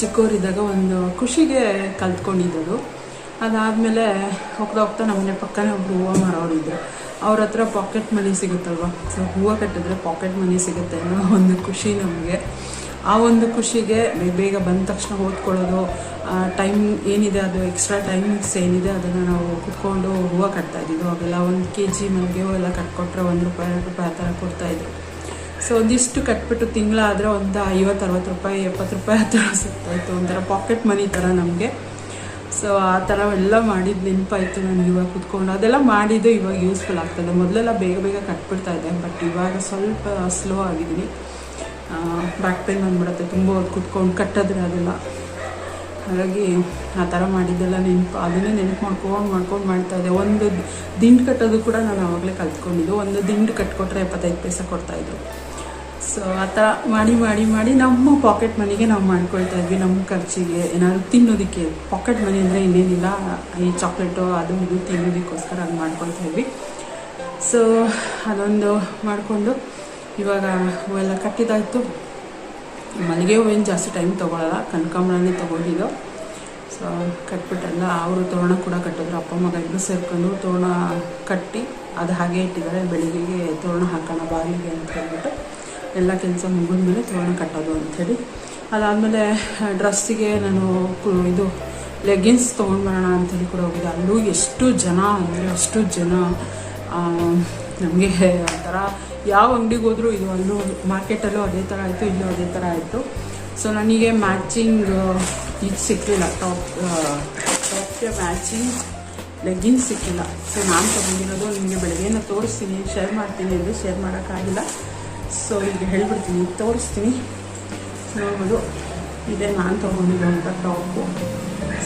ಚಿಕ್ಕವರಿದ್ದಾಗ ಒಂದು ಖುಷಿಗೆ ಕಲ್ತ್ಕೊಂಡಿದ್ದದು. ಅದಾದಮೇಲೆ ಹೋಗ್ತಾ ಹೋಗ್ತಾ ನಮ್ಮನೆ ಪಕ್ಕನೇ ಒಬ್ಬರು ಹೂವು ಮಾರೋರಿದ್ರು ಅವ್ರ ಹತ್ರ ಪಾಕೆಟ್ ಮನಿ ಸಿಗುತ್ತಲ್ವ? ಸೊ ಹೂವು ಕಟ್ಟಿದ್ರೆ ಪಾಕೆಟ್ ಮನಿ ಸಿಗುತ್ತೆ ಅನ್ನೋ ಒಂದು ಖುಷಿ ನಮಗೆ. ಆ ಒಂದು ಖುಷಿಗೆ ಬೇಗ ಬಂದ ತಕ್ಷಣ ಓದ್ಕೊಳ್ಳೋದು ಟೈಮ್ ಏನಿದೆ ಅದು ಎಕ್ಸ್ಟ್ರಾ ಟೈಮಿಂಗ್ಸ್ ಏನಿದೆ ಅದನ್ನು ನಾವು ಕುತ್ಕೊಂಡು ಹೂವು ಕಟ್ತಾ ಇದ್ದಿದ್ದು. ಅವೆಲ್ಲ ಒಂದು ಕೆ ಜಿ ಮಲ್ಲಿಗೆ ಹೂವೆಲ್ಲ ಕಟ್ಕೊಟ್ರೆ ಒಂದು ರೂಪಾಯಿ, ಎರಡು ರೂಪಾಯಿ ಆ ಥರ ಕೊಡ್ತಾಯಿದ್ರು ಸೊ ಒಂದಿಷ್ಟು ಕಟ್ಬಿಟ್ಟು ತಿಂಗಳಾದರೆ ಒಂದು ಐವತ್ತು, ಅರವತ್ತು ರೂಪಾಯಿ, ಎಪ್ಪತ್ತು ರೂಪಾಯಿ ಆ ಥರ ಸಿಗ್ತಾಯಿತ್ತು ಒಂಥರ ಪಾಕೆಟ್ ಮನಿ ಥರ ನಮಗೆ. ಸೊ ಆ ಥರ ಎಲ್ಲ ಮಾಡಿದ ನೆನಪಾಯಿತು ನಾನು ಇವಾಗ ಕುತ್ಕೊಂಡು. ಅದೆಲ್ಲ ಮಾಡಿದ್ದು ಇವಾಗ ಯೂಸ್ಫುಲ್ ಆಗ್ತದೆ. ಮೊದಲೆಲ್ಲ ಬೇಗ ಬೇಗ ಕಟ್ಬಿಡ್ತಾ ಇದ್ದೆ. ಬಟ್ ಇವಾಗ ಸ್ವಲ್ಪ ಸ್ಲೋ ಆಗಿದ್ದೀನಿ. ಬ್ಯಾಕ್ ಪೇನ್ ಬಂದ್ಬಿಡುತ್ತೆ. ತುಂಬ ಹೊತ್ತು ಕುತ್ಕೊಂಡು ಕಟ್ಟಿದ್ರೆ ಅದೆಲ್ಲ ಹಾಗಾಗಿ ಆ ಥರ ಮಾಡಿದ್ದೆಲ್ಲ ನೆನಪು. ಅದನ್ನೇ ನೆನಪು ಮಾಡ್ಕೊಂಡು ಮಾಡ್ಕೊಂಡು ಮಾಡ್ತಾಯಿದ್ದೆ ಒಂದು ದಿಂಡು ಕಟ್ಟೋದು ಕೂಡ ನಾನು ಆವಾಗಲೇ ಕಲ್ತ್ಕೊಂಡಿದ್ದು. ಒಂದು ದಿಂಡು ಕಟ್ಕೊಟ್ರೆ ಎಪ್ಪತ್ತೈದು ಪೈಸೆ ಕೊಡ್ತಾಯಿದ್ರು ಸೊ ಆ ಥರ ಮಾಡಿ ಮಾಡಿ ಮಾಡಿ ನಮ್ಮ ಪಾಕೆಟ್ ಮನಿಗೆ ನಾವು ಮಾಡ್ಕೊಳ್ತಾ ಇದ್ವಿ ನಮ್ಮ ಖರ್ಚಿಗೆ. ಏನಾದ್ರು ತಿನ್ನೋದಕ್ಕೆ. ಪಾಕೆಟ್ ಮನಿ ಅಂದರೆ ಇನ್ನೇನಿಲ್ಲ. ಈ ಚಾಕ್ಲೇಟು ಅದು ಇದು ತಿನ್ನೋದಕ್ಕೋಸ್ಕರ ಅದು ಮಾಡ್ಕೊಳ್ತಾ ಇದ್ವಿ. ಸೊ ಅದೊಂದು ಮಾಡಿಕೊಂಡು ಇವಾಗ ಹೂವೆಲ್ಲ ಕಟ್ಟಿದಾಯಿತು ಮಲ್ಲಿಗೆ ಹೂವೇನು ಜಾಸ್ತಿ ಟೈಮ್ ತೊಗೊಳಲ್ಲ, ಕನಕಾಂಬರನೇ ತೊಗೊಂಡಿದ್ದು. ಸೊ ಕಟ್ಬಿಟ್ಟಲ್ಲ ಅವರು ತೋರಣ ಕೂಡ ಕಟ್ಟಿದ್ರು. ಅಪ್ಪ ಮಗ ಇಬ್ಬರು ಸೇರ್ಕೊಂಡು ತೋರಣ ಕಟ್ಟಿ ಅದು ಹಾಗೆ ಇಟ್ಟಿದ್ದಾರೆ. ಬೆಳಿಗ್ಗೆಗೆ ತೋರಣ ಹಾಕೋಣ, ಬಾಗಿಲಿಗೆ ಅಂತ ಹೇಳ್ಬಿಟ್ಟು ಎಲ್ಲ ಕೆಲಸ ಮುಗಿದ್ಮೇಲೆ ತೋರಣ ಕಟ್ಟೋದು ಅಂಥೇಳಿ. ಅದಾದಮೇಲೆ ಡ್ರೆಸ್ಸಿಗೆ ನಾನು ಇದು ಲೆಗ್ಗಿನ್ಸ್ ತೊಗೊಂಡು ಬರೋಣ ಅಂತೇಳಿ ಕೂಡ ಹೋಗಿದ್ದೆ. ಅಲ್ಲೂ ಎಷ್ಟು ಜನ ಅಂದರೆ ಅಷ್ಟು ಜನ ನಮಗೆ ಒಂಥರ ಯಾವ ಅಂಗಡಿಗೆ ಹೋದರೂ ಇದು ಅಲ್ಲೂ ಮಾರ್ಕೆಟಲ್ಲೂ ಅದೇ ಥರ ಆಯಿತು, ಇಲ್ಲೂ ಅದೇ ಥರ ಆಯಿತು. ಸೊ ನನಗೆ ಮ್ಯಾಚಿಂಗ್ ಇದು ಸಿಕ್ಕಲಿಲ್ಲ ಟಾಪ್ ಟಾಪ್ಗೆ ಮ್ಯಾಚಿಂಗ್ ಲೆಗ್ಗಿನ್ಸ್ ಸಿಕ್ಕಿಲ್ಲ ಸೊ ನಾನು ತಗೊಂಡಿರೋದು ನಿಮಗೆ ಬೆಳಗ್ಗೆನ ತೋರಿಸ್ತೀನಿ. ಶೇರ್ ಮಾಡ್ತೀನಿ ಅಂದರೆ ಶೇರ್ ಮಾಡೋಕ್ಕಾಗಿಲ್ಲ. ಸೊ ಈಗ ಹೇಳ್ಬಿಡ್ತೀನಿ. ತೋರಿಸ್ತೀನಿ. ನೋಡ್ಬೋದು ಇದೆ ನಾನು ತೊಗೊಂಡಿರೋಂಥ ಟಾಪು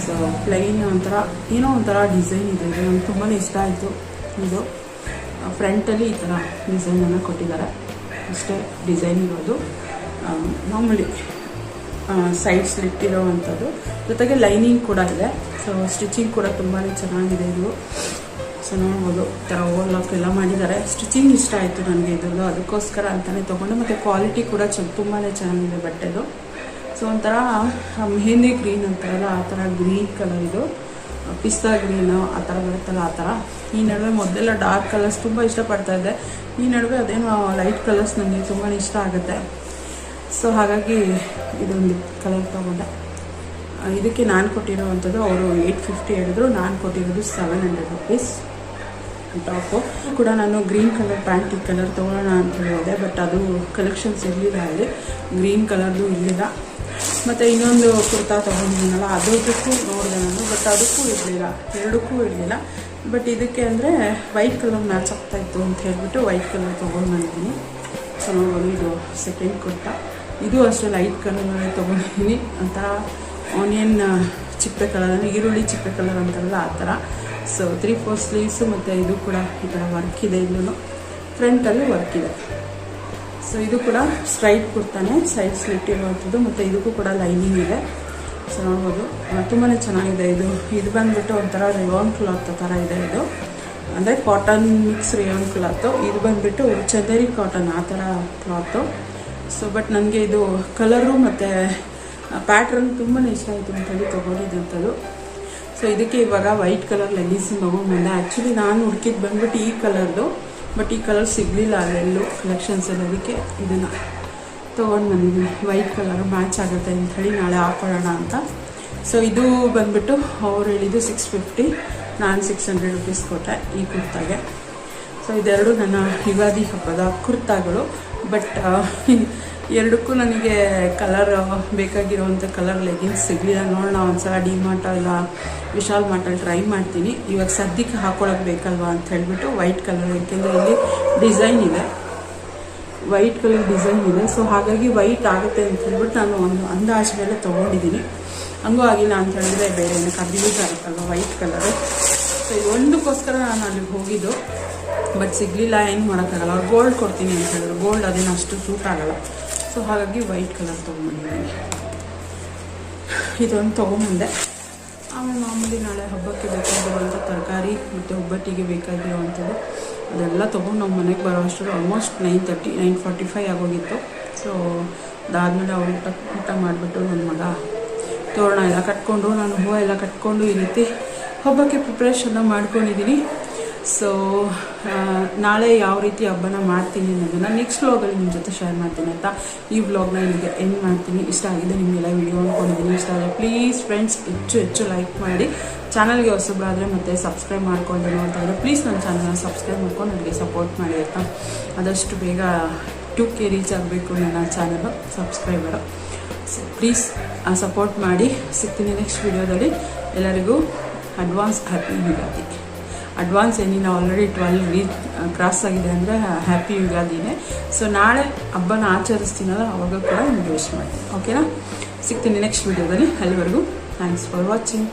ಸೊ ಪ್ಲೈನ್ ಒಂಥರ, ಏನೋ ಒಂಥರ ಡಿಸೈನ್ ಇದೆ. ಇದು ನನಗೆ ತುಂಬಾ ಇಷ್ಟ ಆಯಿತು. ಇದು. ಫ್ರಂಟಲ್ಲಿ ಈ ಥರ ಡಿಸೈನನ್ನು ಕೊಟ್ಟಿದ್ದಾರೆ. ಅಷ್ಟೇ ಡಿಸೈನ್ ಇರೋದು. ಮಾಮೂಲಿ ಸೈಡ್ ಸ್ಲಿಟ್ ಇರೋವಂಥದ್ದು ಜೊತೆಗೆ ಲೈನಿಂಗ್ ಕೂಡ ಇದೆ. ಸೊ ಸ್ಟಿಚಿಂಗ್ ಕೂಡ ತುಂಬಾ ಚೆನ್ನಾಗಿದೆ ಇದು. ಸೊ ನೋಡ್ಬೋದು, ಈ ಥರ ಓವರ್ಲಾಕ್ ಎಲ್ಲ ಮಾಡಿದ್ದಾರೆ. ಸ್ಟಿಚಿಂಗ್ ಇಷ್ಟ ಆಯಿತು ನನಗೆ ಇದ್ರದ್ದು. ಅದಕ್ಕೋಸ್ಕರ ಅಂತಲೇ ತೊಗೊಂಡು. ಮತ್ತು ಕ್ವಾಲಿಟಿ ಕೂಡ ಚ ತುಂಬಾ ಚೆನ್ನಾಗಿದೆ ಬಟ್ಟೆದು. ಸೊ ಒಂಥರ ಮೆಹಂದಿ ಗ್ರೀನ್ ಅಂತಾರಲ್ಲ, ಆ ಥರ ಗ್ರೀನ್ ಕಲರ್ ಇದು. ಪಿಸ್ತಾ ಗ್ರೀನು ಆ ಥರ ಬರುತ್ತಲ್ಲ ಆ ಥರ. ಈ ನಡುವೆ ಮೊದಲೆಲ್ಲ ಡಾರ್ಕ್ ಕಲರ್ಸ್ ತುಂಬ ಇಷ್ಟಪಡ್ತಾ ಇದ್ದೆ. ಈ ನಡುವೆ ಅದೇನು ಲೈಟ್ ಕಲರ್ಸ್ ನನಗೆ ತುಂಬಾ ಇಷ್ಟ ಆಗುತ್ತೆ. ಸೊ ಹಾಗಾಗಿ ಇದೊಂದು ಕಲರ್ ತೊಗೊಂಡೆ. ಇದಕ್ಕೆ ನಾನು ಕೊಟ್ಟಿರೋವಂಥದ್ದು ಅವರು ಏಯ್ಟ್ ಫಿಫ್ಟಿ ಹೇಳಿದ್ರು. ನಾನು ಕೊಟ್ಟಿರೋದು ಸೆವೆನ್ ಹಂಡ್ರೆಡ್ ರುಪೀಸ್ ಟಾಪು ಕೂಡ ನಾನು ಗ್ರೀನ್ ಕಲರ್ ಪ್ಯಾಂಟ್ ಈ ಕಲರ್ ತೊಗೊಳ್ಳೋಣ ಅಂತ ಹೇಳಿದೆ. ಬಟ್ ಅದು ಕಲೆಕ್ಷನ್ಸ್ ಇರಲಿಲ್ಲ ಅಲ್ಲಿ. ಗ್ರೀನ್ ಕಲರ್ದು ಇರಲಿಲ್ಲ ಮತ್ತು ಇನ್ನೊಂದು ಕುರ್ತಾ ತೊಗೊಂಡಿದ್ದೀನಲ್ಲ, ಅದಕ್ಕೂ ನೋಡಿದೆ ನಾನು ಬಟ್ ಅದಕ್ಕೂ ಇರಲಿಲ್ಲ. ಎರಡಕ್ಕೂ ಇರಲಿಲ್ಲ. ಬಟ್ ಇದಕ್ಕೆ ಅಂದರೆ ವೈಟ್ ಕಲರ್ ಮ್ಯಾಚ್ ಆಗ್ತಾ ಇತ್ತು ಅಂತ ಹೇಳ್ಬಿಟ್ಟು ವೈಟ್ ಕಲರ್ ತೊಗೊಂಡು ಬಂದಿದ್ದೀನಿ. ಸೊ ನೋಡಿ ಇದು ಸೆಕೆಂಡ್ ಕುರ್ತಾ. ಇದು ಅಷ್ಟೇ ಲೈಟ್ ಕಲರ್ ತೊಗೊಂಡಿದ್ದೀನಿ. ಒಂಥರ ಆನಿಯನ್ ಚಿಪ್ಪೆ ಕಲರ್ ಅಂದರೆ ಈರುಳ್ಳಿ ಚಿಪ್ಪೆ ಕಲರ್ ಅಂತಾರಲ್ಲ, ಆ ಥರ ಸೊ ತ್ರೀ ಫೋರ್ ಸ್ಲೀವ್ಸು ಮತ್ತು ಇದು ಕೂಡ ಈ ಥರ ವರ್ಕ್ ಇದೆ ಇಲ್ಲೂ ಫ್ರಂಟಲ್ಲಿ ವರ್ಕ್ ಇದೆ. ಸೊ ಇದು ಕೂಡ ಸ್ಟ್ರೈಟ್ ಕುರ್ತಾನೆ ಸೈಡ್ ಸ್ಲಿಟ್ ಇರುವಂಥದ್ದು ಮತ್ತು ಇದಕ್ಕೂ ಕೂಡ ಲೈನಿಂಗ್ ಇದೆ. ಸೊ ನೋಡ್ಬೋದು ತುಂಬಾ ಚೆನ್ನಾಗಿದೆ ಇದು. ಇದು ಬಂದುಬಿಟ್ಟು ಒಂಥರ ರಿವಾನ್ ಕ್ಲಾತ್ ಥರ ಇದೆ ಇದು. ಅಂದರೆ ಕಾಟನ್ ಮಿಕ್ಸ್ ರಿಯಾನ್ ಕ್ಲಾತು ಇದು ಬಂದುಬಿಟ್ಟು ಚದರಿ ಕಾಟನ್ ಆ ಥರ ಕ್ಲಾತು ಸೊ ಬಟ್ ನನಗೆ ಇದು ಕಲರು ಮತ್ತು ಪ್ಯಾಟ್ರನ್ ತುಂಬಾ ಇಷ್ಟ ಆಯಿತು ಅಂತೇಳಿ ತೊಗೊಂಡಿದ್ದಂಥದ್ದು ಸೊ ಇದಕ್ಕೆ ಇವಾಗ ವೈಟ್ ಕಲರ್ ಲೆಗ್ಗಿನ್ಸ್ ತೊಗೊಂಡ್ಬಂದೆ ಆ್ಯಕ್ಚುಲಿ ನಾನು ಹುಡುಕಿದ್ದು ಬಂದ್ಬಿಟ್ಟು ಈ ಕಲರ್ದು ಬಟ್ ಈ ಕಲರ್ ಸಿಗಲಿಲ್ಲ ಅಲ್ಲೆಲ್ಲೂ ಕಲೆಕ್ಷನ್ಸಲ್ಲಿ ಅದಕ್ಕೆ ಇದನ್ನು ತೊಗೊಂಡು ಬಂದಿದ್ದೀನಿ. ವೈಟ್ ಕಲರ್ ಮ್ಯಾಚ್ ಆಗುತ್ತೆ ಅಂತ ಹೇಳಿ ನಾಳೆ ಹಾಕೊಳ್ಳೋಣ ಅಂತ. ಸೊ ಇದು ಬಂದ್ಬಿಟ್ಟು ಅವ್ರು ಹೇಳಿದ್ದು ಸಿಕ್ಸ್ ಫಿಫ್ಟಿ ನಾನು ಸಿಕ್ಸ್ ಹಂಡ್ರೆಡ್ ರುಪೀಸ್ ಕೊಟ್ಟೆ ಈ ಕುರ್ತಾಗೆ. ಸೊ ಇದೆರಡು ನನ್ನ ಯುಗಾದಿ ಹಬ್ಬದ ಕುರ್ತಾಗಳು. ಬಟ್ ಎರಡಕ್ಕೂ ನನಗೆ ಕಲರ್ ಬೇಕಾಗಿರುವಂಥ ಕಲರ್ ಲೆಗಿನ್ಸ್ ಸಿಗಲಿಲ್ಲ. ನೋಡೋಣ ಒಂದ್ಸಲ ಡಿ ಮಾರ್ಟ್ ಇಲ್ಲ ವಿಶಾಲ್ ಮಾರ್ಟಲ್ಲಿ ಟ್ರೈ ಮಾಡ್ತೀನಿ. ಇವಾಗ ಸದ್ಯಕ್ಕೆ ಹಾಕೊಳ್ಳೋಕೆ ಬೇಕಲ್ವಾ ಅಂತ ಹೇಳಿಬಿಟ್ಟು ವೈಟ್ ಕಲರ್ ಯಾಕೆಂದರೆ ಇಲ್ಲಿ ಡಿಸೈನ್ ಇದೆ. ವೈಟ್ ಕಲರ್ ಡಿಸೈನ್ ಇದೆ. ಸೊ ಹಾಗಾಗಿ ವೈಟ್ ಆಗುತ್ತೆ ಅಂತ ಹೇಳ್ಬಿಟ್ಟು ನಾನು ಒಂದು ಅಂದಾಜು ಮೇಲೆ ತೊಗೊಂಡಿದ್ದೀನಿ. ಹಂಗೂ ಆಗಿಲ್ಲ ಅಂತ ಹೇಳಿದ್ರೆ ಬೇರೆ ಏನಕ್ಕೆ, ಅದು ಯೂಸ್ ಆಗುತ್ತಲ್ವ ವೈಟ್ ಕಲರು ಸೊ ಇದೊಂದಕ್ಕೋಸ್ಕರ ನಾನು ಅಲ್ಲಿಗೆ ಹೋಗಿದ್ದು. ಬಟ್ ಸಿಗಲಿಲ್ಲ, ಏನು ಮಾಡೋಕ್ಕಾಗಲ್ಲ. ಗೋಲ್ಡ್ ಕೊಡ್ತೀನಿ ಅಂತ ಹೇಳಿದ್ರು. ಗೋಲ್ಡ್ ಅದೇನು ಅಷ್ಟು ಸೂಟ್ ಆಗಲ್ಲ. ಸೊ ಹಾಗಾಗಿ ವೈಟ್ ಕಲರ್ ತೊಗೊಂಡಿದ್ದೀನಿ ಇದೊಂದು ತೊಗೊಂಬಂದೆ ಆಮೇಲೆ ಮಾಮೂಲಿ ನಾಳೆ ಹಬ್ಬಕ್ಕೆ ಬೇಕಾಗಿರುವಂಥ ತರಕಾರಿ ಮತ್ತು ಒಬ್ಬಟ್ಟಿಗೆ ಬೇಕಾಗಿರುವಂಥದ್ದು, ಅದೆಲ್ಲ ತೊಗೊಂಡು ನಮ್ಮ ಮನೆಗೆ ಬರೋ ಅಷ್ಟರಲ್ಲಿ almost nine thirty nine forty five ಆಗೋಗಿತ್ತು. ಸೊ ಅದಾದಮೇಲೆ ಅವ್ರು ಊಟ ಊಟ ಮಾಡಿಬಿಟ್ಟು ನನ್ನ ಮಗ ತೋರಣ ಎಲ್ಲ ಕಟ್ಕೊಂಡು, ನಾನು ಹೂವು ಎಲ್ಲ ಕಟ್ಕೊಂಡು ಈ ರೀತಿ ಹಬ್ಬಕ್ಕೆ ಪ್ರಿಪ್ರೇಷನ್ನ ಮಾಡ್ಕೊಂಡಿದ್ದೀನಿ ಸೊ ನಾಳೆ ಯಾವ ರೀತಿ ಹಬ್ಬನ ಮಾಡ್ತೀನಿ ಅನ್ನೋದನ್ನು ನೆಕ್ಸ್ಟ್ ವ್ಲಾಗಲ್ಲಿ ನಿಮ್ಮ ಜೊತೆ ಶೇರ್ ಮಾಡ್ತೀನಿ ಅಂತ ಈ ವ್ಲಾಗ್ನ ಇಲ್ಲಿಗೆ ಎಂಡ್ ಮಾಡ್ತೀನಿ. ಇಷ್ಟ ಆಗಿದೆ ನಿಮಗೆಲ್ಲ ವಿಡಿಯೋ ಅನ್ಕೊಂಡಿದ್ದೀನಿ. ಇಷ್ಟ ಆದರೆ ಪ್ಲೀಸ್ ಫ್ರೆಂಡ್ಸ್ ಹೆಚ್ಚು ಹೆಚ್ಚು ಲೈಕ್ ಮಾಡಿ. ಚಾನಲ್ಗೆ ಹೊಸಬ್ರಾದರೆ ಮತ್ತೆ ಸಬ್ಸ್ಕ್ರೈಬ್ ಮಾಡ್ಕೊಂಡು ನೋಡ್ತಾ ಇದ್ದರೆ ಪ್ಲೀಸ್ ನನ್ನ ಚಾನಲ್ನ ಸಬ್ಸ್ಕ್ರೈಬ್ ಮಾಡ್ಕೊಂಡು ನನಗೆ ಸಪೋರ್ಟ್ ಮಾಡಿ ಆಯಿತಾ? ಆದಷ್ಟು ಬೇಗ ಟು ಕೆ ರೀಚ್ ಆಗಬೇಕು ನನ್ನ channel subscriber so please support ಮಾಡಿ ಸಿಗ್ತೀನಿ ನೆಕ್ಸ್ಟ್ ವಿಡಿಯೋದಲ್ಲಿ ಎಲ್ಲರಿಗೂ ಅಡ್ವಾನ್ಸ್ ಹ್ಯಾಪಿ ಯುಗಾದಿ ಅಡ್ವಾನ್ಸ್ ಏನಿಲ್ಲ ಆಲ್ರೆಡಿ ಟ್ವೆಲ್ ರೀಚ್ ಕ್ರಾಸ್ ಆಗಿದೆ ಅಂದರೆ ಹ್ಯಾಪಿ ಯುಗಾದಿನೇ. ಸೊ ನಾಳೆ ಹಬ್ಬನ ಆಚರಿಸ್ತೀನಲ್ಲ, ಅವಾಗ ಕೂಡ ನಿಮಗೆ ವಿಶ್ ಮಾಡ್ತೀನಿ. ಓಕೆನಾ ಸಿಗ್ತೀನಿ ನೆಕ್ಸ್ಟ್ ವೀಡಿಯೋದಲ್ಲಿ ಅಲ್ಲಿವರೆಗೂ ಥ್ಯಾಂಕ್ಸ್ ಫಾರ್ ವಾಚಿಂಗ್